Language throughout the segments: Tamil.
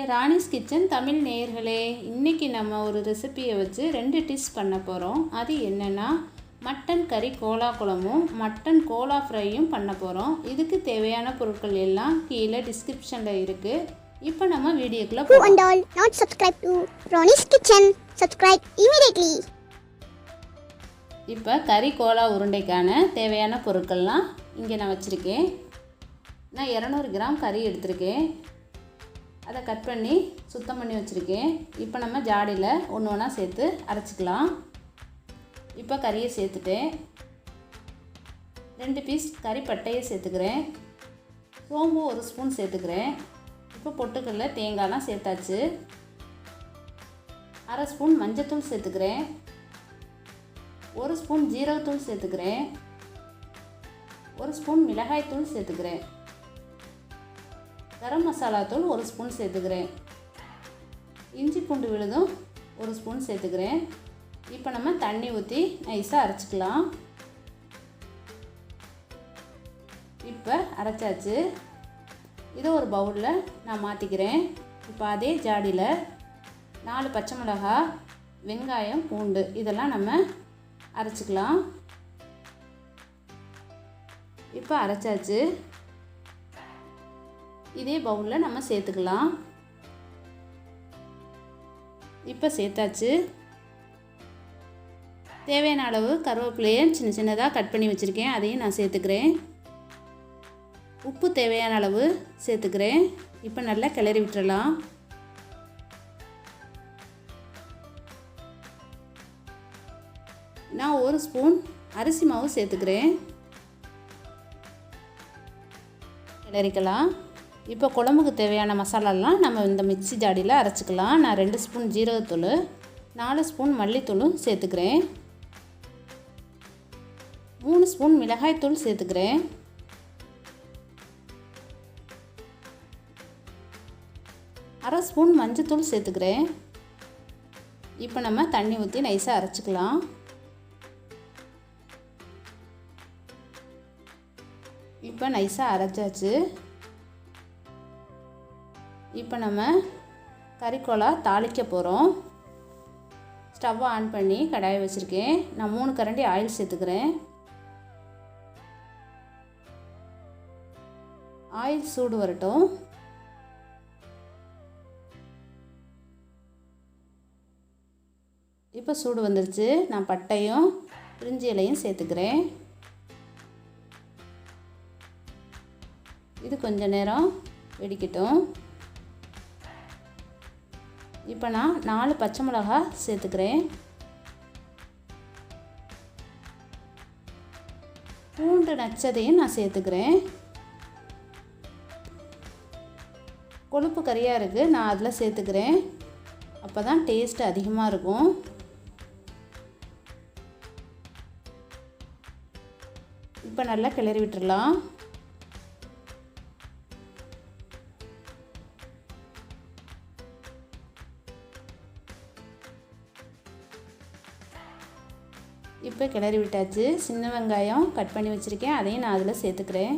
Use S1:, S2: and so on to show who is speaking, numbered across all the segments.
S1: ஹாய் ராணிஸ் கிச்சன் தமிழ் நேயர்களே இன்றைக்கி நம்ம ஒரு ரெசிபியை வச்சு ரெண்டு டிஷ் பண்ண போகிறோம் அது என்னென்னா மட்டன் கறி கோலா குழம்பும் மட்டன் கோலா ஃப்ரையும் பண்ண போகிறோம் இதுக்கு தேவையான பொருட்கள் எல்லாம் கீழே டிஸ்கிரிப்ஷனில் இருக்குது இப்போ நம்ம வீடியோக்குள்ளே
S2: Who and all not subscribe to Ronnie's Kitchen? Subscribe immediately.
S1: இப்போ கறி கோலா உருண்டைக்கான தேவையான பொருட்கள்லாம் இங்கே நான் வச்சுருக்கேன். நான் இரநூறு கிராம் கறி எடுத்திருக்கேன். அதை கட் பண்ணி சுத்தம் பண்ணி வச்சுருக்கேன். இப்போ நம்ம ஜாடியில் ஒன்று ஒன்றா சேர்த்து அரைச்சிக்கலாம். இப்போ கறியை சேர்த்துட்டேன். ரெண்டு பீஸ் கறி பட்டையை சேர்த்துக்கிறேன். சோம்பு ஒரு ஸ்பூன் சேர்த்துக்கிறேன். இப்போ பொட்டுக்கல்ல தேங்காய்லாம் சேர்த்தாச்சு. அரை ஸ்பூன் மஞ்சத்தூள் சேர்த்துக்கிறேன். ஒரு ஸ்பூன் ஜீரகத்தூள் சேர்த்துக்கிறேன். ஒரு ஸ்பூன் மிளகாய்த்தூள் சேர்த்துக்கிறேன். கரம் மசாலா தூள் ஒரு ஸ்பூன் சேர்த்துக்கிறேன். இஞ்சி பூண்டு விழுதும் ஒரு ஸ்பூன் சேர்த்துக்கிறேன். இப்போ நம்ம தண்ணி ஊற்றி நைஸாக அரைச்சிக்கலாம். இப்போ அரைச்சாச்சு. இதை ஒரு பவுலில் நான் மாற்றிக்கிறேன் இப்போ அதே ஜாடியில் நாலு பச்சை மிளகா வெங்காயம் பூண்டு இதெல்லாம் நம்ம அரைச்சிக்கலாம். இப்போ அரைச்சாச்சு. இதே பவுலில் நம்ம சேர்த்துக்கலாம். இப்போ சேர்த்தாச்சு. தேவையான அளவு கருவேப்பிலையை சின்ன சின்னதாக கட் பண்ணி வச்சுருக்கேன். அதையும் நான் சேர்த்துக்கிறேன். உப்பு தேவையான அளவு சேர்த்துக்கிறேன். இப்போ நல்லா கிளறி விட்டுறலாம். நான் ஒரு ஸ்பூன் அரிசி மாவு சேர்த்துக்கிறேன். கிளறிக்கலாம். இப்போ குழம்புக்கு தேவையான மசாலாலாம் நம்ம இந்த மிக்ஸி ஜாடியில் அரைச்சிக்கலாம். நான் ரெண்டு ஸ்பூன் ஜீரகத்தூள் நாலு ஸ்பூன் மல்லித்தூளும் சேர்த்துக்கிறேன். மூணு ஸ்பூன் மிளகாய்த்தூள் சேர்த்துக்கிறேன். அரை ஸ்பூன் மஞ்சத்தூள் சேர்த்துக்கிறேன். இப்போ நம்ம தண்ணி ஊற்றி நைஸாக அரைச்சிக்கலாம். இப்போ நைஸாக அரைச்சாச்சு. இப்போ நம்ம கறிக்கோலா தாளிக்க போகிறோம் ஸ்டவ்வை ஆன் பண்ணி கடாயை வச்சுருக்கேன். நான் மூணு கரண்டி ஆயில் சேர்த்துக்கிறேன். ஆயில் சூடு வரட்டும். இப்போ சூடு வந்துருச்சு. நான் பட்டையும் பிரிஞ்சி இலையும் சேர்த்துக்கிறேன். இது கொஞ்ச நேரம் வெடிக்கட்டும். இப்போ நான் நாலு பச்சை மிளகா சேர்த்துக்கிறேன். பூண்டு நச்சதையும் நான் சேர்த்துக்கிறேன். கொழுப்பு கறியாக இருக்குது நான் அதில் சேர்த்துக்கிறேன். அப்போ தான் டேஸ்ட் அதிகமாக இருக்கும். இப்போ நல்லா கிளறி விட்டுடலாம் இப்போ கிளறி விட்டாச்சு. சின்ன வெங்காயம் கட் பண்ணி வச்சுருக்கேன். அதையும் நான் அதில் சேர்த்துக்கிறேன்.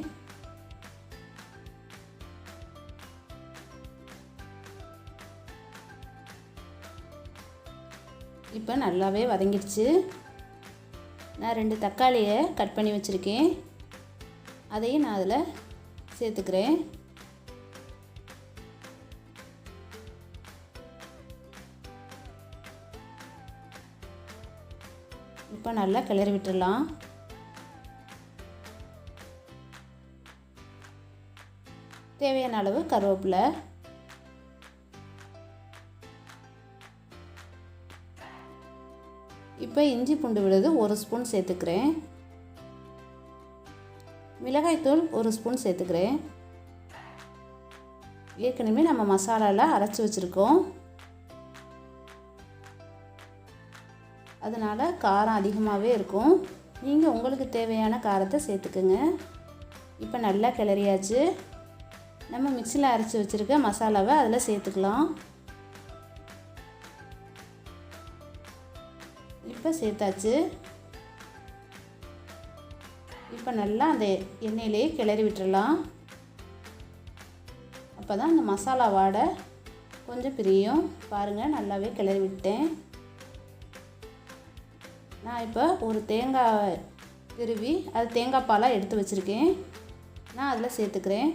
S1: இப்போ நல்லாவே வதங்கிடுச்சு. நான் ரெண்டு தக்காளியை கட் பண்ணி வச்சுருக்கேன். அதையும் நான் அதில் சேர்த்துக்கிறேன். இப்போ நல்லா கிளறி விட்டுடலாம். தேவையான அளவு கருவேப்பிலை. இப்போ இஞ்சி பூண்டு விழுது ஒரு ஸ்பூன் சேர்த்துக்கிறேன். மிளகாய்த்தூள் ஒரு ஸ்பூன் சேர்த்துக்கிறேன். ஏற்கனவே நம்ம மசாலாவில் அரைச்சி வச்சுருக்கோம். அதனால் காரம் அதிகமாகவே இருக்கும். நீங்கள் உங்களுக்கு தேவையான காரத்தை சேர்த்துக்குங்க. இப்போ நல்லா கிளறியாச்சு. நம்ம மிக்சியில் அரைச்சி வச்சுருக்க மசாலாவை அதில் சேர்த்துக்கலாம். இப்போ சேர்த்தாச்சு. இப்போ நல்லா அந்த எண்ணெயிலே கிளறி விட்டுறலாம். அப்போ தான் அந்த மசாலா வாடை கொஞ்சம் பிரியும். பாருங்கள் நல்லாவே கிளறி விட்டேன். நான் இப்போ ஒரு தேங்காய் திருவி அது தேங்காய் பாலாக எடுத்து வச்சுருக்கேன். நான் அதில் சேர்த்துக்கிறேன்.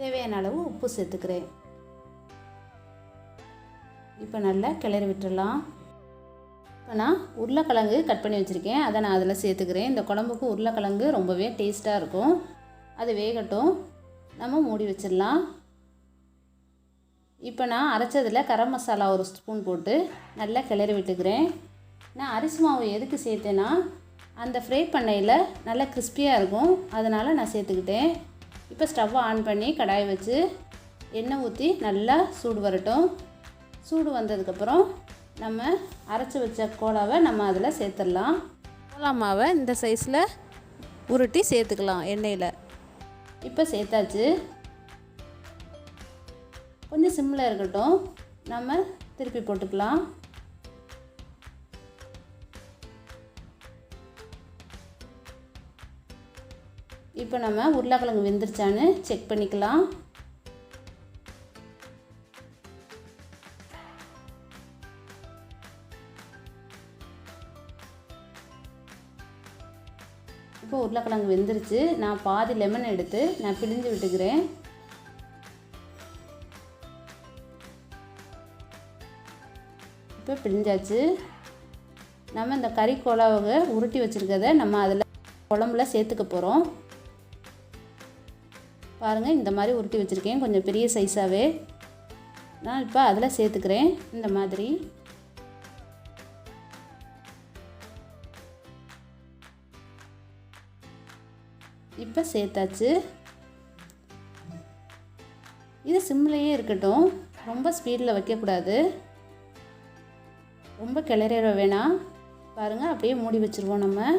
S1: தேவையான அளவு உப்பு சேர்த்துக்கிறேன். இப்போ நல்லா கிளறி விட்டுடலாம். இப்போ நான் உருளைக்கிழங்கு கட் பண்ணி வச்சுருக்கேன். அதை நான் அதில் சேர்த்துக்கிறேன். இந்த குழம்புக்கு உருளைக்கிழங்கு ரொம்பவே டேஸ்ட்டாக இருக்கும். அது வேகட்டும். நம்ம மூடி வச்சிடலாம். இப்போ நான் அரைச்சதில் கரம் மசாலா ஒரு ஸ்பூன் போட்டு நல்லா கிளறி விட்டுக்கிறேன். நான் அரிசி மாவு எதுக்கு சேர்த்தேன்னா அந்த ஃப்ரை பண்ணையில் நல்லா கிறிஸ்பியாக இருக்கும். அதனால் நான் சேர்த்துக்கிட்டேன். இப்போ ஸ்டவ்வை ஆன் பண்ணி கடாய் வச்சு எண்ணெய் ஊற்றி நல்லா சூடு வரட்டும். சூடு வந்ததுக்கப்புறம் நம்ம அரைச்சி வச்ச கோலாவை நம்ம அதில் சேர்த்துடலாம். கோலா மாவை இந்த சைஸில் உருட்டி சேர்த்துக்கலாம் எண்ணெயில். இப்போ சேர்த்தாச்சு. கொஞ்சம் சிம்மில் இருக்கட்டும். நம்ம திருப்பி போட்டுக்கலாம். இப்போ நம்ம உருளைக்கிழங்கு வெந்துருச்சான்னு செக் பண்ணிக்கலாம். உருளைக்கிழங்கு வெந்துருச்சு. நான் பாதி லெமன் எடுத்து நான் பிழிஞ்சு விட்டுக்கிறேன். இப்போ பிழிஞ்சாச்சு. நம்ம இந்த கறி குழவை உருட்டி வச்சுருக்கத நம்ம அதில் குழம்புல சேர்த்துக்க போகிறோம் பாருங்கள் இந்த மாதிரி உருட்டி வச்சுருக்கேன். கொஞ்சம் பெரிய சைஸாகவே நான் இப்போ அதில் சேர்த்துக்கிறேன். இந்த மாதிரி. இப்போ சேர்த்தாச்சு. இது சிம்லேயே இருக்கட்டும். ரொம்ப ஸ்பீடில் வைக்கக்கூடாது. ரொம்ப கிளறிட வேணாம். பாருங்கள் அப்படியே மூடி வச்சுருவோம் நம்ம.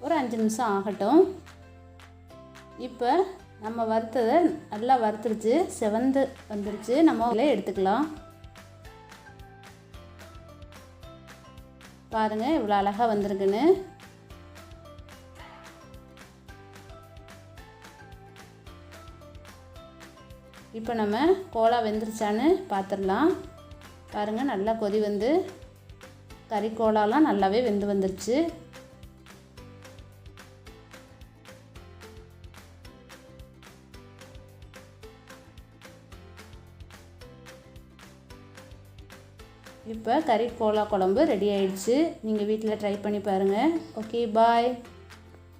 S1: ஒரு அஞ்சு நிமிஷம் ஆகட்டும். இப்போ நம்ம வறுத்ததை நல்லா வறுத்துருச்சு. செவந்து வந்துருச்சு. நம்ம அதில் எடுத்துக்கலாம். பாருங்கள் இவ்வளோ அழகாக வந்திருக்குன்னு. இப்போ நம்ம கோலா வெந்துருச்சான்னு பார்த்துடலாம் பாருங்கள் நல்லா கொதி வந்து கறி கோலாலாம் நல்லாவே வெந்து வந்துருச்சு. இப்போ கறி கோலா குழம்பு ரெடி ஆயிடுச்சு. நீங்கள் வீட்டில் ட்ரை பண்ணி பாருங்கள் ஓகே பாய்.